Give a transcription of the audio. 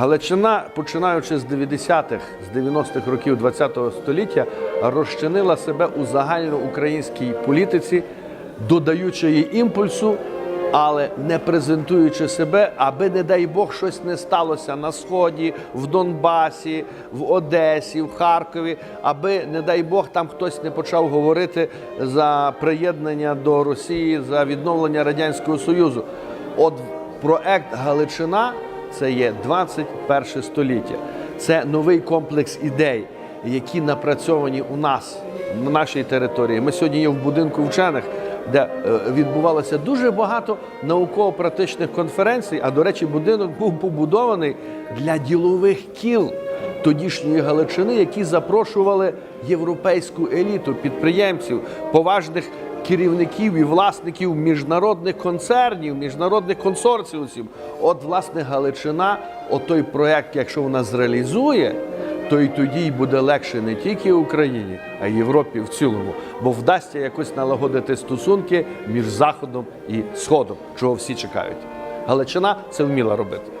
Галичина, починаючи з 90-х, з 90-х років ХХ століття, розчинила себе у загальноукраїнській політиці, додаючи їй імпульсу, але не презентуючи себе, аби, не дай Бог, щось не сталося на Сході, в Донбасі, в Одесі, в Харкові, аби, не дай Бог, там хтось не почав говорити за приєднання до Росії, за відновлення Радянського Союзу. От проект Галичина це є 21 століття. Це новий комплекс ідей, які напрацьовані у нас на нашій території. Ми сьогодні є в будинку вчених, де е, відбувалося дуже багато науково-практичних конференцій. А до речі, будинок був побудований для ділових кіл тодішньої Галичини, які запрошували європейську еліту, підприємців, поважних керівників і власників міжнародних концернів, міжнародних консорціусів. От, власне, Галичина, от той проект, якщо вона зреалізує, то й тоді й буде легше не тільки Україні, а й Європі в цілому, бо вдасться якось налагодити стосунки між Заходом і Сходом, чого всі чекають. Галичина це вміла робити.